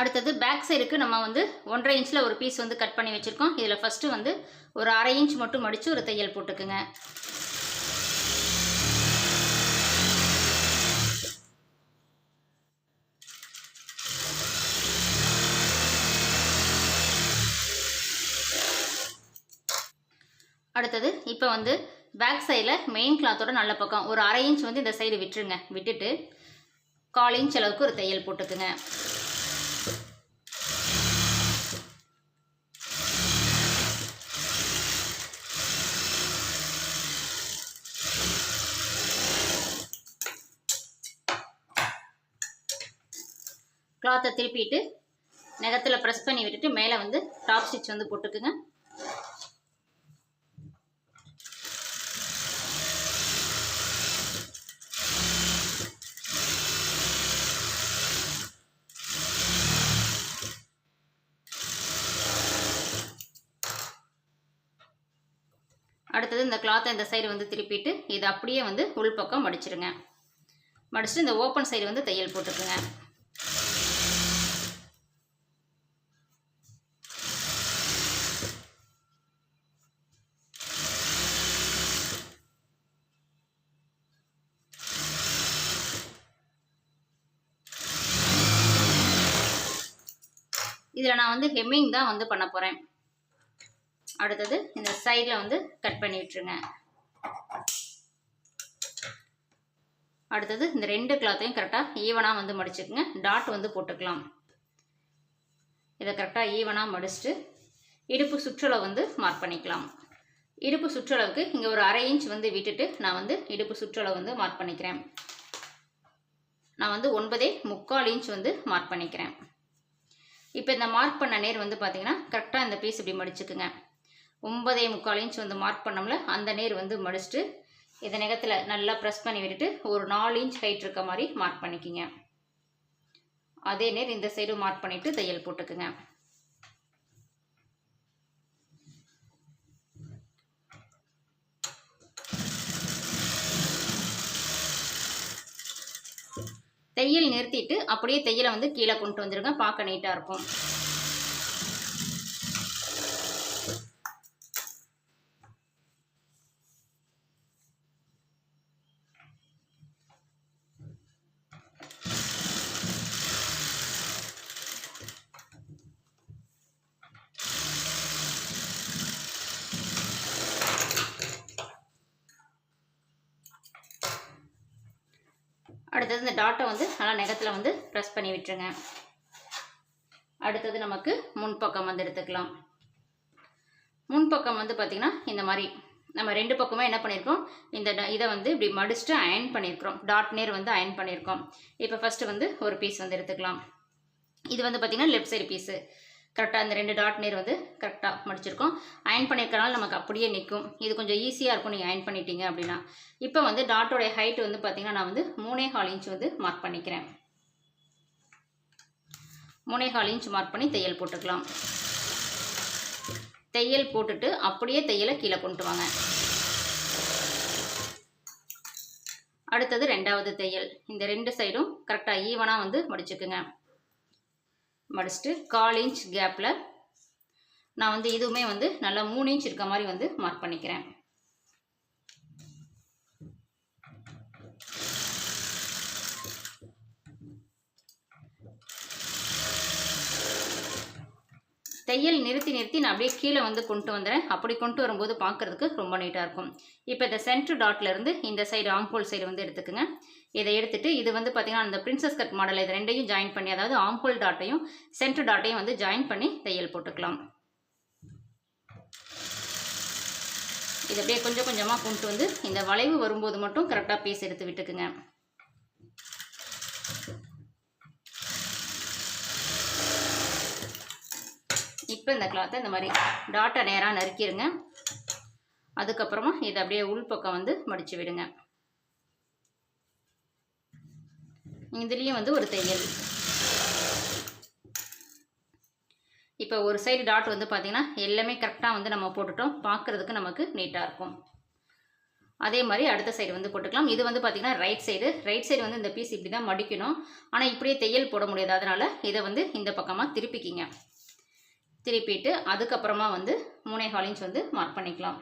அடுத்தது பேக் சைடுக்கு நம்ம வந்து ஒன்றரை இன்ச்சில் ஒரு பீஸ் வந்து கட் பண்ணி வச்சுருக்கோம். இதில் ஃபஸ்ட்டு வந்து ஒரு அரை இன்ச் மட்டும் மடித்து ஒரு தையல் போட்டுக்குங்க. அடுத்தது இப்போ வந்து பேக் சைடில் மெயின் கிளாத்தோட நல்ல பக்கம். ஒரு அரை இன்ச் வந்து இந்த சைடு விட்டுருங்க. விட்டுட்டு கால் இன்ச் அளவுக்கு ஒரு தையல் போட்டுக்குங்க. கிளாத்தை திருப்பிட்டு நகத்தில் ப்ரெஸ் பண்ணி விட்டுட்டு மேலே வந்து டாப் ஸ்டிச் வந்து போட்டுக்குங்க. அடுத்தது இந்த கிளாத்தை இந்த சைடு வந்து திருப்பிட்டு இதை அப்படியே வந்து உள்பக்கம் மடிச்சிருங்க. மடிச்சுட்டு இந்த ஓப்பன் சைடு வந்து தையல் போட்டுக்குங்க இதில் நான் வந்து ஹெம்மிங் தான் வந்து பண்ண போகிறேன் அடுத்தது இந்த சைடில் வந்து கட் பண்ணி விட்டுருங்க. அடுத்தது இந்த ரெண்டு கிளாத்தையும் கரெக்டாக ஈவனாக வந்து மடிச்சுக்குங்க. டாட் வந்து போட்டுக்கலாம். இதை கரெக்டாக ஈவனாக மடிச்சுட்டு இடுப்பு சுற்றளவு வந்து மார்க் பண்ணிக்கலாம். இடுப்பு சுற்றளவுக்கு இங்கே ஒரு அரை இன்ச் வந்து விட்டுட்டு நான் வந்து இடுப்பு சுற்றளவு வந்து மார்க் பண்ணிக்கிறேன். நான் வந்து ஒன்பதே முக்கால் இன்ச் வந்து மார்க் பண்ணிக்கிறேன். இப்போ இந்த மார்க் பண்ண நேர் வந்து பார்த்தீங்கன்னா கரெக்டாக இந்த பீஸ் இப்படி மடிச்சுக்குங்க. ஒன்பதே முக்கால் இன்ச் வந்து மார்க் பண்ணோம்ல அந்த நேர் வந்து மடிச்சுட்டு இதை நகத்தில் நல்லா ப்ரெஸ் பண்ணி விட்டுட்டு ஒரு நாலு இன்ச் ஹைட் இருக்க மாதிரி மார்க் பண்ணிக்கிங்க. அதே நேர் இந்த சைடும் மார்க் பண்ணிவிட்டு தையல் போட்டுக்குங்க. தையல் நிறுத்திட்டு அப்படியே தையலை வந்து கீழே கொண்டு வந்துருங்க. பார்க்க நீட்டாக இருக்கும். அடுத்தது இந்த டாட்டை வந்து நல்லா நெகத்தில் வந்து ப்ரெஸ் பண்ணி விட்டுருங்க. அடுத்தது நமக்கு முன்பக்கம் வந்து எடுத்துக்கலாம். முன்பக்கம் வந்து பார்த்திங்கன்னா இந்த மாதிரி. நம்ம ரெண்டு பக்கமே என்ன பண்ணியிருக்கோம் இந்த ட- இதை வந்து இப்படி மடிச்சுட்டு அயன் பண்ணியிருக்கிறோம் டாட் நேர் வந்து அயன் பண்ணியிருக்கோம் இப்போ ஃபஸ்ட்டு வந்து ஒரு பீஸ் வந்து எடுத்துக்கலாம். இது வந்து பார்த்திங்கன்னா லெஃப்ட் சைடு பீஸு கரெக்டாக இந்த ரெண்டு டாட் நேர் வந்து கரெக்டாக மடிச்சிருக்கோம். அயன் பண்ணியிருக்கனால நமக்கு அப்படியே நிற்கும் இது கொஞ்சம் ஈஸியாக இருக்கும். நீங்கள் அயன் பண்ணிட்டீங்க அப்படின்னா. இப்போ வந்து டாட்டோடைய ஹைட் வந்து பார்த்திங்கன்னா நான் வந்து மூணே கால் இன்ச் வந்து மார்க் பண்ணிக்கிறேன். மூணே கால் இன்ச் மார்க் பண்ணி தையல் போட்டுக்கலாம். தையல் போட்டுட்டு அப்படியே தையலை கீழே கொண்டு வாங்க. அடுத்தது ரெண்டாவது தையல். இந்த ரெண்டு சைடும் கரெக்டாக ஈவனாக வந்து மடிச்சுக்குங்க. மடிச்சுட்டு கால் இன்ச் கேப்பில் நான் வந்து இதுவுமே வந்து நல்லா மூணு இன்ச் இருக்க மாதிரி வந்து மார்க் பண்ணிக்கிறேன். தையல் நிறுத்தி நிறுத்தி நான் அப்படியே கீழே வந்து கொண்டு வந்துடுறேன் அப்படி கொண்டு வரும்போது பார்க்குறதுக்கு ரொம்ப நீட்டாக இருக்கும். இப்போ இந்த சென்ட்ரு டாட்லேருந்து இந்த சைடு ஆம்போல் சைடு வந்து எடுத்துக்கோங்க. இதை எடுத்துட்டு இது வந்து பார்த்தீங்கன்னா அந்த பிரின்சஸ் கட் மாடல் இது ரெண்டையும் ஜாயின் பண்ணி அதாவது ஆம்போல் டாட்டையும் சென்டர் டாட்டையும் வந்து ஜாயின் பண்ணி தையல் போட்டுக்கலாம். இது அப்படியே கொஞ்சம் கொஞ்சமாக கொண்டு வந்து இந்த வளைவு வரும்போது மட்டும் கரெக்டாக பீஸ் எடுத்து விட்டுக்குங்க. இப்போ இந்த கிளாத்தை இந்த மாதிரி டாட்டை நேராக நறுக்கிடுங்க அதுக்கப்புறமா இதை அப்படியே உள்பக்கம் வந்து மடித்து விடுங்க. இதுலேயும் வந்து ஒரு தையல். இப்போ ஒரு சைடு டாட் வந்து பார்த்திங்கன்னா எல்லாமே கரெக்டாக வந்து நம்ம போட்டுட்டோம். பார்க்குறதுக்கு நமக்கு நீட்டாக இருக்கும். அதே மாதிரி அடுத்த சைடு வந்து போட்டுக்கலாம். இது வந்து பார்த்திங்கன்னா ரைட் சைடு ரைட் சைடு வந்து இந்த பீஸ் இப்படி தான் மடிக்கணும். ஆனால் இப்படியே தையல் போட முடியாது. அதனால் இதை வந்து இந்த பக்கமாக திருப்பிக்கிங்க. திருப்பிட்டு அதுக்கப்புறமா வந்து மூணே கால் இன்ச் வந்து மார்க் பண்ணிக்கலாம்.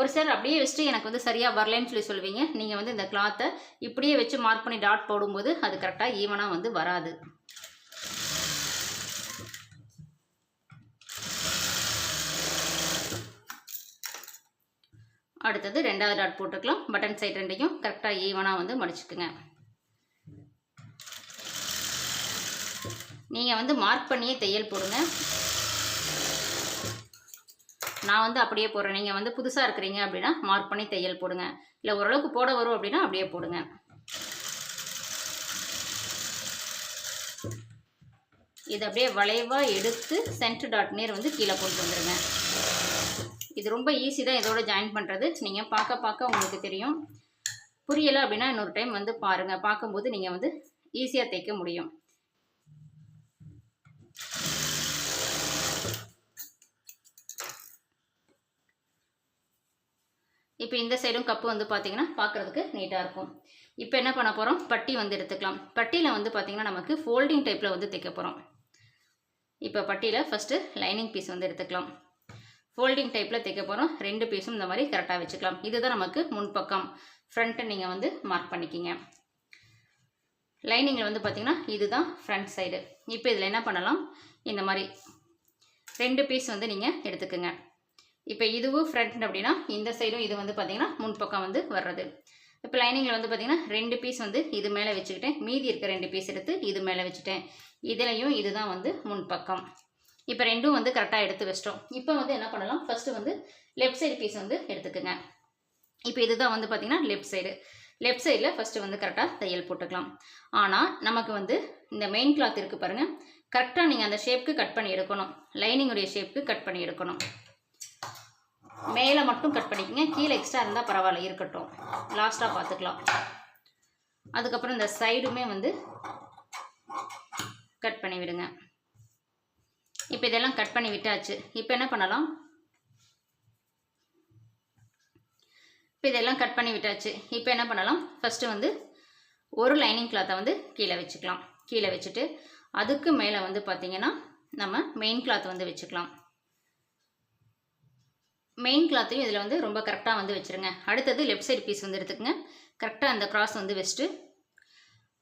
ஒரு சார் அப்படியே வச்சுட்டு எனக்கு வந்து சரியாக வரலன்னு சொல்லி சொல்லுவீங்க. நீங்கள் வந்து இந்த கிளாத்தை இப்படியே வச்சு மார்க் பண்ணி டாட் போடும்போது அது கரெக்டாக ஈவனாக வந்து வராது. அடுத்தது ரெண்டாவது டாட் போட்டுக்கலாம். பட்டன் சைட் ரெண்டையும் கரெக்டாக ஈவனாக வந்து மடிச்சுக்குங்க. நீங்கள் வந்து மார்க் பண்ணியே தையல் போடுங்க. நான் வந்து அப்படியே போடுறேன். நீங்கள் வந்து புதுசாக இருக்கிறீங்க அப்படின்னா மார்க் பண்ணி தையல் போடுங்க. இல்லை ஓரளவுக்கு போட வரும் அப்படின்னா அப்படியே போடுங்க. இது அப்படியே வளைவாக எடுத்து சென்டர் டாட் நேர் வந்து கீழே கொண்டு வந்துடுங்க இது ரொம்ப ஈஸி தான் இதோட ஜாயின் பண்ணுறது நீங்கள் பார்க்க பார்க்க உங்களுக்கு தெரியும். புரியலை அப்படின்னா இன்னொரு டைம் வந்து பாருங்கள் பார்க்கும்போது நீங்கள் வந்து ஈஸியாக தைக்க முடியும். இப்போ இந்த சைடும் கப்பு வந்து பார்த்தீங்கன்னா பார்க்குறதுக்கு நீட்டாக இருக்கும். இப்போ என்ன பண்ண போகிறோம் பட்டி வந்து எடுத்துக்கலாம். பட்டியில் வந்து பார்த்தீங்கன்னா நமக்கு ஃபோல்டிங் டைப்பில் வந்து தைக்க போகிறோம் இப்போ பட்டியில் ஃபஸ்ட்டு லைனிங் பீஸ் வந்து எடுத்துக்கலாம். ஃபோல்டிங் டைப்பில் தைக்க போகிறோம் ரெண்டு பீஸும் இந்த மாதிரி கரெக்டாக வச்சுக்கலாம். இதுதான் நமக்கு முன்பக்கம். ஃப்ரண்ட்டை நீங்கள் வந்து மார்க் பண்ணிக்கிங்க. லைனிங்கில் வந்து பார்த்திங்கன்னா இதுதான் ஃப்ரண்ட் சைடு இப்போ இதில் என்ன பண்ணலாம்? இந்த மாதிரி ரெண்டு பீஸ் வந்து நீங்கள் எடுத்துக்கோங்க. இப்போ இதுவும் ஃப்ரண்ட் அப்படின்னா இந்த சைடும் இது வந்து பார்த்திங்கன்னா முன்பக்கம் வந்து வர்றது. இப்போ லைனிங்கில் வந்து பார்த்திங்கன்னா ரெண்டு பீஸ் வந்து இது மேலே வச்சுக்கிட்டேன். மீதி இருக்க ரெண்டு பீஸ் எடுத்து இது மேலே வச்சுட்டேன். இதுலேயும் இதுதான் வந்து முன்பக்கம் இப்போ ரெண்டும் வந்து கரெக்டாக எடுத்து வச்சிட்டோம். இப்போ வந்து என்ன பண்ணலாம்? ஃபஸ்ட்டு வந்து லெஃப்ட் சைடு பீஸ் வந்து எடுத்துக்கோங்க. இப்போ இதுதான் வந்து பார்த்திங்கன்னா லெஃப்ட் சைடு லெஃப்ட் சைடில் ஃபஸ்ட்டு வந்து கரெக்டாக தையல் போட்டுக்கலாம். ஆனால் நமக்கு வந்து இந்த மெயின் கிளாத் இருக்குது பாருங்கள் கரெக்டாக நீங்கள் அந்த ஷேப்புக்கு கட் பண்ணி எடுக்கணும். லைனிங்குடைய ஷேப்புக்கு கட் பண்ணி எடுக்கணும். மேலே மட்டும் கட் பண்ணிக்கங்க. கீழே எக்ஸ்ட்ரா இருந்தால் பரவாயில்ல இருக்கட்டும். லாஸ்ட்டாக பார்த்துக்கலாம் அதுக்கப்புறம் இந்த சைடுமே வந்து கட் பண்ணி விடுங்க. இப்போ இதெல்லாம் கட் பண்ணி விட்டாச்சு. இப்போ என்ன பண்ணலாம்? இப்போ இதெல்லாம் கட் பண்ணி விட்டாச்சு. இப்போ என்ன பண்ணலாம்? ஃபஸ்ட்டு வந்து ஒரு லைனிங் கிளாத்தை வந்து கீழே வச்சுக்கலாம். கீழே வச்சுட்டு அதுக்கு மேலே வந்து பார்த்திங்கன்னா நம்ம மெயின் கிளாத் வந்து வச்சுக்கலாம். மெயின் கிளாத்தையும் இதில் வந்து ரொம்ப கரெக்டாக வந்து வச்சுருங்க. அடுத்தது லெஃப்ட் சைடு பீஸ் வந்து எடுத்துக்கங்க. கரெக்டாக அந்த கிராஸ் வந்து வச்சுட்டு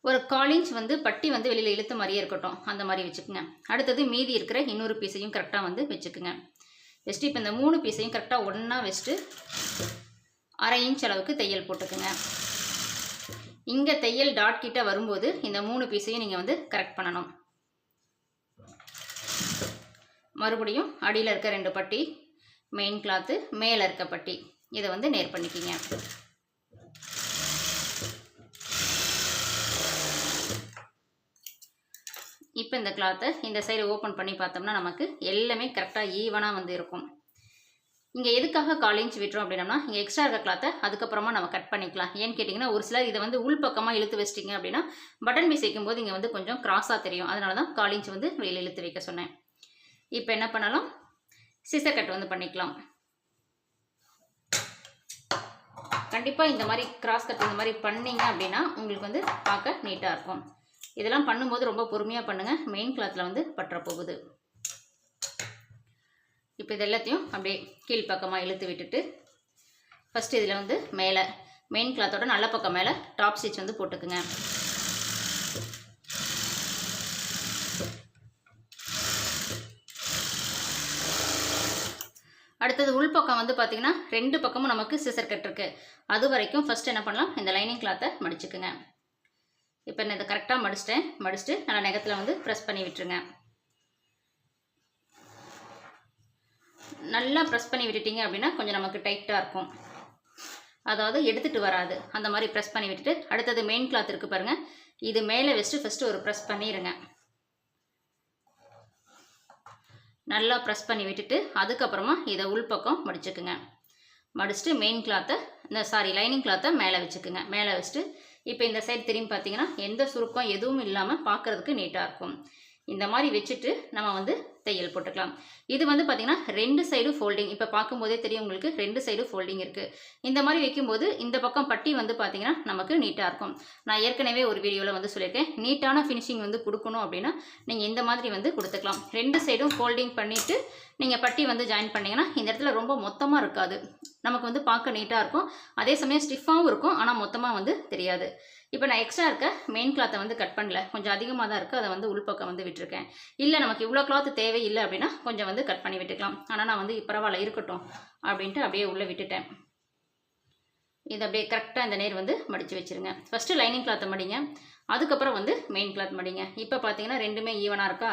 ஒரு கால் இன்ச் வந்து பட்டி வந்து வெளியில் இழுத்த மாதிரியே இருக்கட்டும். அந்த மாதிரி வச்சுக்கோங்க. அடுத்தது மீதி இருக்கிற இன்னொரு பீஸையும் கரெக்டாக வந்து வச்சுக்கோங்க. வச்சுட்டு இப்போ இந்த மூணு பீஸையும் கரெக்டாக ஒன்றா வச்சுட்டு அரை இன்ச் அளவுக்கு தையல் போட்டுக்குங்க. இங்கே தையல் டாட் கிட்ட வரும்போது இந்த மூணு பீஸையும் நீங்கள் வந்து கரெக்ட் பண்ணணும். மறுபடியும் அடியில் இருக்க ரெண்டு பட்டி மெயின் கிளாத்து மேலே இருக்க பட்டி. இதை வந்து நேர் பண்ணிக்கிங்க. இப்போ இந்த கிளாத்தை இந்த சைடு ஓப்பன் பண்ணி பார்த்தோம்னா நமக்கு எல்லாமே கரெக்டாக ஈவனாக வந்து இருக்கும். இங்கே எதுக்காக கால் இன்ச் விட்டுறோம் அப்படின்னம்னா இங்கே எக்ஸ்ட்ரா இருக்க கிளாத்தை அதுக்கப்புறமா நம்ம கட் பண்ணிக்கலாம். ஏன்னு கேட்டிங்கன்னா ஒரு சிலர் இதை வந்து உள் பக்கமாக இழுத்து வச்சிட்டிங்க அப்படின்னா பட்டன் பீஸ் வைக்கும்போது இங்கே வந்து கொஞ்சம் கிராஸாக தெரியும். அதனால தான் கால் இன்ச் வந்து வெளியில் இழுத்து வைக்க சொன்னேன். இப்போ என்ன பண்ணலாம்? சிசர் கட் வந்து பண்ணிக்கலாம். கண்டிப்பாக இந்த மாதிரி கிராஸ் கட் இந்த மாதிரி பண்ணீங்க அப்படின்னா உங்களுக்கு வந்து பார்க்க நீட்டாக இருக்கும். இதெல்லாம் பண்ணும்போது ரொம்ப பொறுமையாக பண்ணுங்கள் மெயின் கிளாத்தில் வந்து பற்ற போகுது. இப்போ இது எல்லாத்தையும் அப்படியே கீழ்ப்பக்கமாக இழுத்து விட்டுட்டு ஃபஸ்ட்டு இதில் வந்து மேலே மெயின் கிளாத்தோட நல்ல பக்கம் மேலே டாப் ஸ்டிச் வந்து போட்டுக்குங்க. அடுத்தது உள்பக்கம் வந்து பார்த்திங்கன்னா ரெண்டு பக்கமும் நமக்கு சிசர் கட் இருக்குது அது வரைக்கும் ஃபஸ்ட் என்ன பண்ணலாம்? இந்த லைனிங் கிளாத்தை மடிச்சுக்குங்க. இப்போ நான் இதை கரெக்டாக மடிச்சிட்டேன். மடிச்சுட்டு நல்லா நெகத்தில் வந்து ப்ரெஸ் பண்ணி விட்டுருங்க. நல்லா ப்ரெஸ் பண்ணி விட்டுட்டீங்க அப்படின்னா கொஞ்சம் நமக்கு டைட்டாக இருக்கும். அதாவது எடுத்துகிட்டு வராது. அந்த மாதிரி ப்ரெஸ் பண்ணி விட்டுட்டு அடுத்தது மெயின் கிளாத் இருக்குது பாருங்கள் இது மேலே வச்சுட்டு ஃபஸ்ட்டு ஒரு ப்ரெஸ் பண்ணிடுங்க நல்லா ப்ரெஸ் பண்ணி விட்டுட்டு அதுக்கப்புறமா இதை உள்பக்கம் மடிச்சுக்குங்க. மடிச்சுட்டு மெயின் கிளாத்தை இந்த சாரி லைனிங் கிளாத்தை மேலே வச்சுக்குங்க. மேலே வச்சுட்டு இப்போ இந்த சைடு திரும்பி பார்த்தீங்கன்னா எந்த சுருக்கம் எதுவும் இல்லாமல் பார்க்குறதுக்கு நீட்டாக இருக்கும். இந்த மாதிரி வச்சுட்டு நம்ம வந்து தையல் போட்டுக்கலாம். இது வந்து பார்த்திங்கன்னா ரெண்டு சைடு ஃபோல்டிங் இப்போ பார்க்கும்போதே தெரியும் உங்களுக்கு ரெண்டு சைடு ஃபோல்டிங் இருக்குது இந்த மாதிரி வைக்கும்போது இந்த பக்கம் பட்டி வந்து பார்த்திங்கன்னா நமக்கு நீட்டாக இருக்கும். நான் ஏற்கனவே ஒரு வீடியோவில் வந்து சொல்லியிருக்கேன். நீட்டான ஃபினிஷிங் வந்து கொடுக்கணும் அப்படின்னா நீங்கள் இந்த மாதிரி வந்து கொடுத்துக்கலாம். ரெண்டு சைடும் ஃபோல்டிங் பண்ணிவிட்டு நீங்கள் பட்டி வந்து ஜாயின் பண்ணிங்கன்னா இந்த இடத்துல ரொம்ப மொத்தமாக இருக்காது. நமக்கு வந்து பார்க்க நீட்டாக இருக்கும். அதே சமயம் ஸ்டிஃபாகவும் இருக்கும். ஆனால் மொத்தமாக வந்து தெரியாது. இப்போ நான் எக்ஸ்ட்ரா இருக்க மெயின் கிளாத்தை வந்து கட் பண்ணல. கொஞ்சம் அதிகமாக தான் இருக்குது அதை வந்து உள்பக்கம் வந்து விட்டுருக்கேன். இல்லை நமக்கு இவ்வளோ கிளாத் தேவையில்லை அப்படின்னா கொஞ்சம் வந்து கட் பண்ணி விட்டுக்கலாம். ஆனால் நான் வந்து பரவாயில்ல இருக்கட்டும் அப்படின்ட்டு அப்படியே உள்ளே விட்டுட்டேன். இது அப்படியே கரெக்டாக இந்த நேர் வந்து மடித்து வச்சுருங்க. ஃபஸ்ட்டு லைனிங் கிளாத்தை மடிங்க. அதுக்கப்புறம் வந்து மெயின் கிளாத் மடிங்க. இப்போ பார்த்தீங்கன்னா ரெண்டுமே ஈவனாக இருக்கா?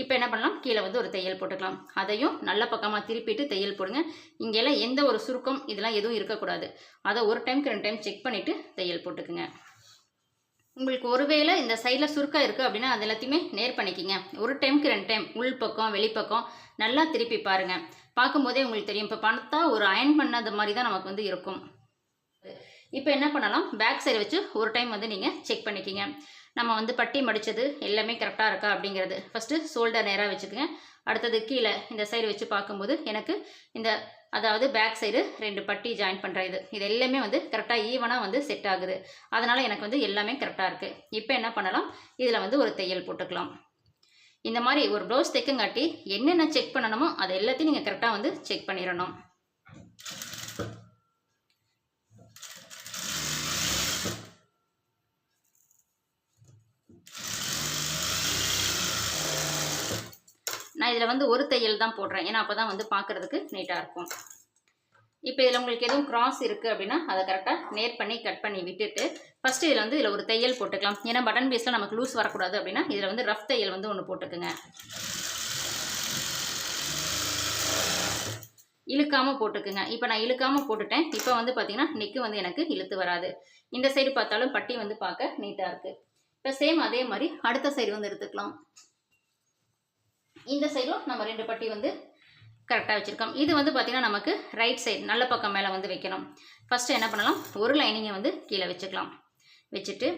இப்போ என்ன பண்ணலாம்? கீழே வந்து ஒரு தையல் போட்டுக்கலாம். அதையும் நல்ல பக்கமாக திருப்பிட்டு தையல் போடுங்க. இங்கெல்லாம் எந்த ஒரு சுருக்கம் இதெல்லாம் எதுவும் இருக்கக்கூடாது. அதை ஒரு டைம்க்கு ரெண்டு டைம் செக் பண்ணிவிட்டு தையல் போட்டுக்குங்க. உங்களுக்கு ஒருவேளை இந்த சைடில் சுருக்கம் இருக்குது அப்படின்னா அது எல்லாத்தையுமே நேர் பண்ணிக்கிங்க. ஒரு டைம்க்கு ரெண்டு டைம் உள் பக்கம் வெளிப்பக்கம் நல்லா திருப்பி பாருங்கள் பார்க்கும்போதே உங்களுக்கு தெரியும். இப்போ பார்த்தா ஒரு அயன் பண்ணாத மாதிரி தான் நமக்கு வந்து இருக்கும். இப்போ என்ன பண்ணலாம்? பேக் சைடு வச்சு ஒரு டைம் வந்து நீங்கள் செக் பண்ணிக்கிங்க. நம்ம வந்து பட்டி மடித்தது எல்லாமே கரெக்டாக இருக்கா அப்படிங்கிறது. ஃபஸ்ட்டு ஷோல்டர் நேராக வச்சுக்கோங்க. அடுத்தது கீழே இந்த சைடு வச்சு பார்க்கும்போது எனக்கு இந்த அதாவது பேக் சைடு ரெண்டு பட்டி ஜாயின் பண்ணுற இது. இது எல்லாமே வந்து கரெக்டாக ஈவனாக வந்து செட் ஆகுது. அதனால் எனக்கு வந்து எல்லாமே கரெக்டாக இருக்குது இப்போ என்ன பண்ணலாம்? இதில் வந்து ஒரு தையல் போட்டுக்கலாம். இந்த மாதிரி ஒரு ப்ளவுஸ் தைக்கங்காட்டி என்னென்ன செக் பண்ணணுமோ அதை எல்லாத்தையும் நீங்கள் கரெக்டாக வந்து செக் பண்ணிடணும். நான் இதில் வந்து ஒரு தையல் தான் போடுறேன். ஏன்னா அப்போ தான் வந்து பார்க்குறதுக்கு நீட்டாக இருக்கும். இப்போ இதில் உங்களுக்கு எதுவும் கிராஸ் இருக்குது அப்படின்னா அதை கரெக்டாக நேர் பண்ணி கட் பண்ணி விட்டுட்டு ஃபஸ்ட்டு இதில் வந்து இதில் ஒரு தையல் போட்டுக்கலாம். ஏன்னா பட்டன் பீஸில் நமக்கு லூஸ் வரக்கூடாது அப்படின்னா இதில் வந்து ரஃப் தையல் வந்து ஒன்று போட்டுக்குங்க. இழுக்காமல் போட்டுக்குங்க. இப்போ நான் இழுக்காமல் போட்டுட்டேன். இப்போ வந்து பார்த்தீங்கன்னா நெக்கு வந்து எனக்கு இழுத்து வராது. இந்த சைடு பார்த்தாலும் பட்டி வந்து பார்க்க நீட்டாக இருக்குது இப்போ சேம் அதே மாதிரி அடுத்த சைடு வந்து எடுத்துக்கலாம். இந்த சைடும் நம்ம ரெண்டு பட்டி வந்து கரெக்டாக வச்சுருக்கோம். இது வந்து பார்த்திங்கன்னா நமக்கு ரைட் சைடு நல்ல பக்கம் மேலே வந்து வைக்கணும். ஃபஸ்ட்டு என்ன பண்ணலாம்? ஒரு லைனிங்கை வந்து கீழே வச்சுக்கலாம். வச்சுட்டு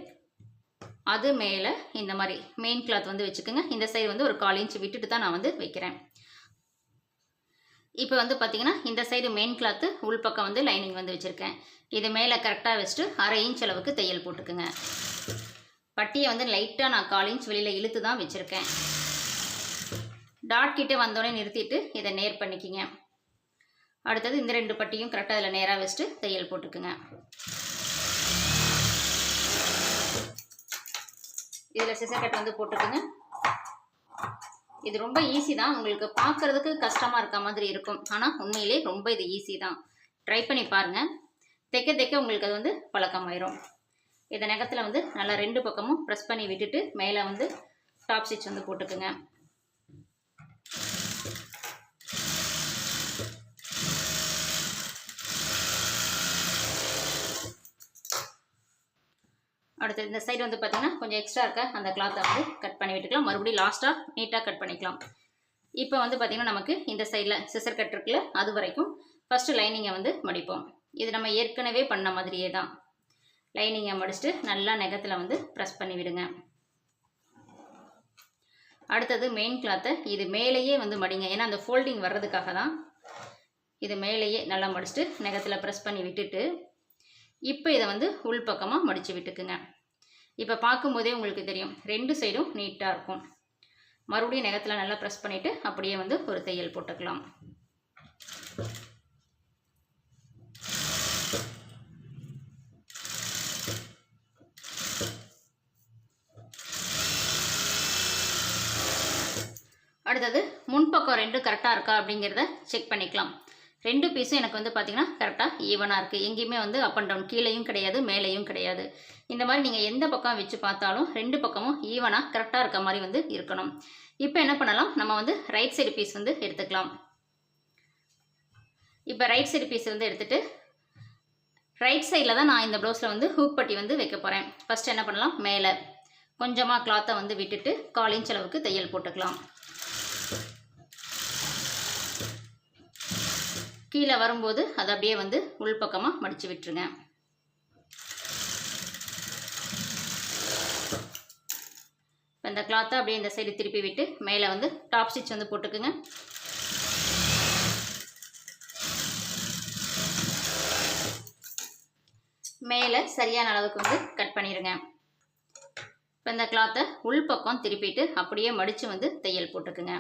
அது மேலே இந்த மாதிரி மெயின் கிளாத் வந்து வச்சுக்கோங்க. இந்த சைடு வந்து ஒரு கால் இன்ச் விட்டுட்டு தான் நான் வந்து வைக்கிறேன். இப்போ வந்து பார்த்திங்கன்னா இந்த சைடு மெயின் கிளாத்து உள்பக்கம் வந்து லைனிங் வந்து வச்சுருக்கேன். இது மேலே கரெக்டாக வச்சுட்டு அரை இன்ச் அளவுக்கு தையல் போட்டுக்குங்க. பட்டியை வந்து லைட்டாக நான் கால் இன்ச் வெளியில் இழுத்து தான் வச்சுருக்கேன். டாட் கிட்டே வந்தோடனே நிறுத்திட்டு இதை நேர் பண்ணிக்கிங்க. அடுத்தது இந்த ரெண்டு பட்டியும் கரெக்டாக அதில் நேராக வச்சுட்டு தையல் போட்டுக்குங்க. இதில் சிசர் கட் வந்து போட்டுக்குங்க. இது ரொம்ப ஈஸி தான். உங்களுக்கு பார்க்குறதுக்கு கஷ்டமாக இருக்க மாதிரி இருக்கும். ஆனால் உண்மையிலே ரொம்ப இது ஈஸி தான். ட்ரை பண்ணி பாருங்கள் தைக்க தைக்க உங்களுக்கு அது வந்து பழக்கமாயிரும். இதை நகத்தில் வந்து நல்லா ரெண்டு பக்கமும் ப்ரெஸ் பண்ணி விட்டுட்டு மேலே வந்து டாப் ஸ்டிச் வந்து போட்டுக்குங்க. அடுத்து இந்த சைடு வந்து பார்த்திங்கன்னா கொஞ்சம் எக்ஸ்ட்ரா இருக்க அந்த கிளாத்தை வந்து கட் பண்ணி விட்டுக்கலாம். மறுபடியும் லாஸ்ட்டாக நீட்டாக கட் பண்ணிக்கலாம். இப்போ வந்து பார்த்திங்கன்னா நமக்கு இந்த சைடில் சிசர் கட் இருக்குல்ல அது வரைக்கும் ஃபஸ்ட்டு லைனிங்கை வந்து மடிப்போம். இது நம்ம ஏற்கனவே பண்ண மாதிரியே தான். லைனிங்கை மடிச்சுட்டு நல்லா நெகத்தில் வந்து ப்ரெஸ் பண்ணி விடுங்க. அடுத்தது மெயின் கிளாத்தை இது மேலேயே வந்து மடிங்க. ஏன்னா அந்த ஃபோல்டிங் வர்றதுக்காக தான் இது மேலேயே நல்லா மடிச்சுட்டு நெகத்தில் ப்ரெஸ் பண்ணி விட்டுட்டு இப்போ இதை வந்து உள்பக்கமாக மடித்து விட்டுக்குங்க. இப்போ பார்க்கும்போதே உங்களுக்கு தெரியும் ரெண்டு சைடும் நீட்டாக இருக்கும். மறுபடியும் நெகத்தில் நல்லா ப்ரெஸ் பண்ணிவிட்டு அப்படியே வந்து ஒரு தையல் போட்டுக்கலாம். அடுத்தது முன்பக்கம் ரெண்டு கரெக்டாக இருக்கா அப்படிங்கிறத செக் பண்ணிக்கலாம். ரெண்டு பீஸும் எனக்கு வந்து பார்த்திங்கன்னா கரெக்டாக ஈவனாக இருக்குது எங்கேயுமே வந்து அப் அண்ட் டவுன் கீழேயும் கிடையாது மேலேயும் கிடையாது. இந்த மாதிரி நீங்கள் எந்த பக்கம் வச்சு பார்த்தாலும் ரெண்டு பக்கமும் ஈவனாக கரெக்டாக இருக்க மாதிரி வந்து இருக்கணும். இப்போ என்ன பண்ணலாம்? நம்ம வந்து ரைட் சைடு பீஸ் வந்து எடுத்துக்கலாம். இப்போ ரைட் சைடு பீஸ் வந்து எடுத்துகிட்டு ரைட் சைடில் தான் நான் இந்த ப்ளவுஸில் வந்து ஹூக் பட்டி வந்து வைக்க போகிறேன் ஃபஸ்ட்டு என்ன பண்ணலாம்? மேலே. கொஞ்சமாக கிளாத்தை வந்து விட்டுட்டு கால் இன்ச் அளவுக்கு தையல் போட்டுக்கலாம். கீழே வரும்போது அதை அப்படியே வந்து உள்பக்கமாக மடித்து விட்டுருங்க. இப்போ இந்த கிளாத்தை அப்படியே இந்த சைடு திருப்பி விட்டு மேலே வந்து டாப் ஸ்டிச் வந்து போட்டுக்குங்க. மேலே சரியான அளவுக்கு வந்து கட் பண்ணிடுங்க இப்போ இந்த கிளாத்தை உள்பக்கம் திருப்பிட்டு அப்படியே மடித்து வந்து தையல் போட்டுக்குங்க.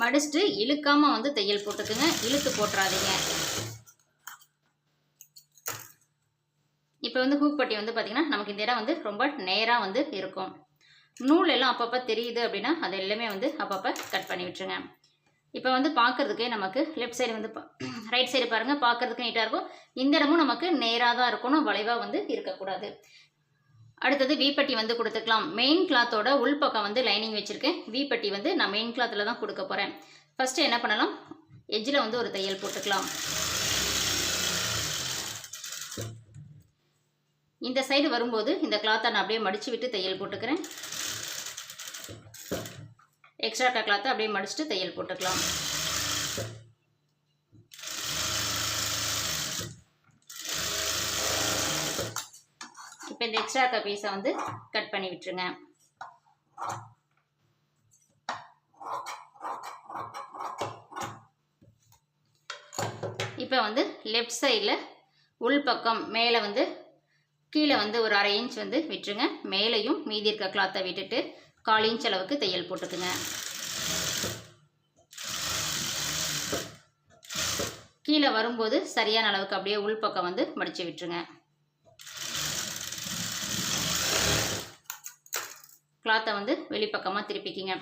மடிச்சுட்டு இழுக்காமல் வந்து தையல் போட்டுக்குங்க. இழுத்து போட்டுறாதீங்க. இப்போ வந்து ஹூக் பட்டி வந்து பார்த்திங்கன்னா நமக்கு இந்த இடம் வந்து ரொம்ப நேராக வந்து இருக்கும். நூல் எல்லாம் அப்பப்போ தெரியுது அப்படின்னா அது எல்லாமே வந்து அப்பப்போ கட் பண்ணி விட்டுருங்க. இப்போ வந்து பார்க்குறதுக்கே நமக்கு லெஃப்ட் சைடு வந்து ரைட் சைடு பாருங்கள் பார்க்குறதுக்கு நீட்டாக இருக்கும். இந்த இடமும் நமக்கு நேராக தான் இருக்கணும் வளைவாக வந்து இருக்கக்கூடாது. அடுத்தது வீப்பட்டி வந்து கொடுத்துக்கலாம். மெயின் கிளாத்தோட உள்பக்கம் வந்து லைனிங் வச்சுருக்கேன் வீப்பட்டி வந்து நான் மெயின் கிளாத்தில் தான் கொடுக்க போகிறேன் ஃபஸ்ட்டு என்ன பண்ணலாம்? எஜ்ஜில் வந்து ஒரு தையல் போட்டுக்கலாம். இந்த சைடு வரும்போது இந்த கிளாத்தை நான் அப்படியே மடித்து விட்டு தையல் போட்டுக்கிறேன். எக்ஸ்ட்ரா கிளாத்தை அப்படியே மடிச்சுட்டு தையல் போட்டுக்கலாம் இப்போ இந்த எக்ஸ்ட்ரா இருக்க பீஸை வந்து கட் பண்ணி விட்டுருங்க. இப்போ வந்து லெஃப்ட் சைடில் உள்பக்கம் மேலே வந்து கீழே வந்து ஒரு அரை இன்ச் வந்து விட்டுருங்க. மேலேயும் மீதி இருக்க கிளாத்தை விட்டுட்டு கால் இன்ச் அளவுக்கு தையல் போட்டுக்குங்க. கீழே வரும்போது சரியான அளவுக்கு அப்படியே உள்பக்கம் வந்து மடித்து விட்டுருங்க. கிளாத்தை வந்து வெளிப்பக்கமாக திருப்பிக்கிங்க.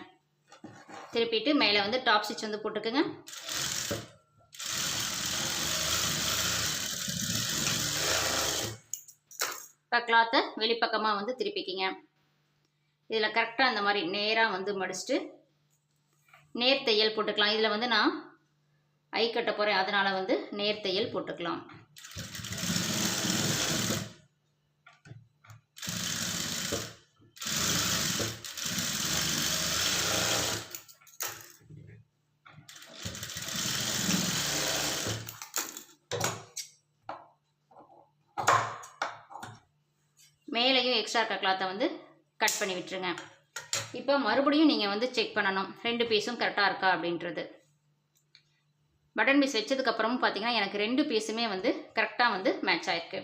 திருப்பிட்டு மேலே வந்து டாப் ஸ்டிச் வந்து போட்டுக்குங்க. இப்போ கிளாத்தை வெளிப்பக்கமாக வந்து திருப்பிக்கிங்க. இதில் கரெக்டாக அந்த மாதிரி நேராக வந்து மடிச்சுட்டு நேர் தையல் போட்டுக்கலாம். இதில் வந்து நான் ஐ கட்ட போகிறேன் அதனால் வந்து நேர் தையல் போட்டுக்கலாம் மேலேயும் எக்ஸ்ட்ரா இருக்க கிளாத்தை வந்து கட் பண்ணி விட்டுருங்க. இப்போ மறுபடியும் நீங்கள் வந்து செக் பண்ணணும். ரெண்டு பீஸும் கரெக்டாக இருக்கா அப்படின்றது. பட்டன் பீஸ் வச்சதுக்கப்புறமும் பார்த்தீங்கன்னா எனக்கு ரெண்டு பீஸுமே வந்து கரெக்டாக வந்து மேட்ச் ஆயிருக்கு.